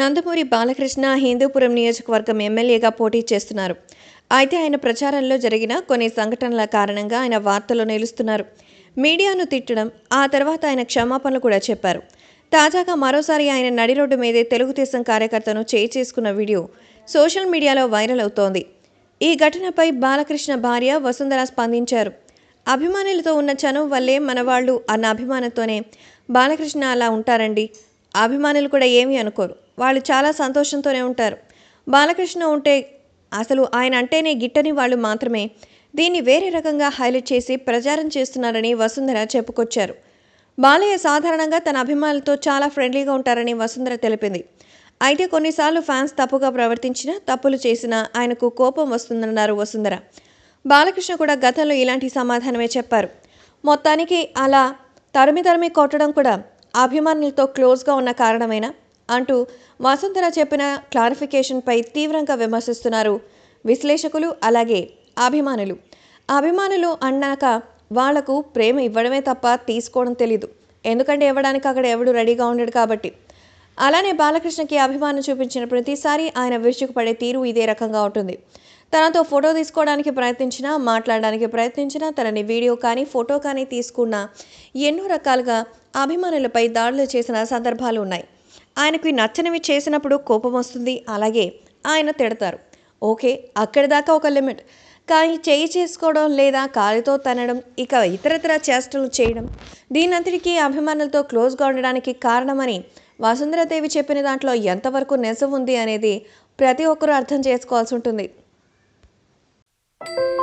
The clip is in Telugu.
నందమూరి బాలకృష్ణ హిందూపురం నియోజకవర్గం ఎమ్మెల్యేగా పోటీ చేస్తున్నారు. అయితే ఆయన ప్రచారంలో జరిగిన కొన్ని సంఘటనల కారణంగా ఆయన వార్తల్లో నిలుస్తున్నారు. మీడియాను తిట్టడం ఆ తర్వాత ఆయన క్షమాపణలు కూడా చెప్పారు. తాజాగా మరోసారి ఆయన నడి రోడ్డు మీదే తెలుగుదేశం కార్యకర్తను చేయి చేసుకున్న వీడియో సోషల్ మీడియాలో వైరల్ అవుతోంది. ఈ ఘటనపై బాలకృష్ణ భార్య వసుంధర స్పందించారు. అభిమానులతో ఉన్న చనువు వల్లే మనవాళ్ళు అన్న అభిమానంతోనే బాలకృష్ణ అలా ఉంటారండి. అభిమానులు కూడా ఏమీ అనుకోరు. వాళ్ళు చాలా సంతోషంతోనే ఉంటారు. బాలకృష్ణ ఉంటే అసలు ఆయన అంటేనే గిట్టని వాళ్ళు మాత్రమే. దీన్ని వేరే రకంగా హైలైట్ చేసి ప్రచారం చేస్తున్నారని వసుంధర చెప్పుకొచ్చారు. బాలయ్య సాధారణంగా తన అభిమానులతో చాలా ఫ్రెండ్లీగా ఉంటారని వసుంధర తెలిపింది. అయితే కొన్నిసార్లు ఫ్యాన్స్ తప్పుగా ప్రవర్తించినా తప్పులు చేసినా ఆయనకు కోపం వస్తుందన్నారు వసుంధర. బాలకృష్ణ కూడా గతంలో ఇలాంటి సమాధానమే చెప్పారు. మొత్తానికి అలా తరిమి తరిమి కొట్టడం కూడా అభిమానులతో క్లోజ్గా ఉన్న కారణమేనా? అంటూ వసుంధర చెప్పిన క్లారిఫికేషన్పై తీవ్రంగా విమర్శిస్తున్నారు విశ్లేషకులు అలాగే అభిమానులు. అభిమానులు అన్నాక వాళ్ళకు ప్రేమ ఇవ్వడమే తప్ప తీసుకోవడం తెలీదు. ఎందుకంటే ఇవ్వడానికి అక్కడ ఎవడు రెడీగా ఉండడు కాబట్టి. అలానే బాలకృష్ణకి అభిమానం చూపించిన ప్రతిసారి ఆయన విరుచుకుపడే తీరు ఇదే రకంగా ఉంటుంది. తనతో ఫోటో తీసుకోవడానికి ప్రయత్నించినా మాట్లాడడానికి ప్రయత్నించినా తనని వీడియో కానీ ఫోటో కానీ తీసుకున్న ఎన్నో రకాలుగా అభిమానులపై దాడులు చేసిన సందర్భాలు ఉన్నాయి. ఆయనకు నచ్చనివి చేసినప్పుడు కోపం వస్తుంది. అలాగే ఆయన తిడతారు. ఓకే అక్కడి దాకా ఒక లిమిట్. కానీ చేయి చేసుకోవడం లేదా కాలితో తనడం ఇక ఇతరతర చేష్టలు చేయడం దీనంతటికీ అభిమానులతో క్లోజ్గా ఉండడానికి కారణమని వసుంధరాదేవి చెప్పిన దాంట్లో ఎంతవరకు నిజం ఉంది అనేది ప్రతి ఒక్కరూ అర్థం చేసుకోవాల్సి ఉంటుంది. thank you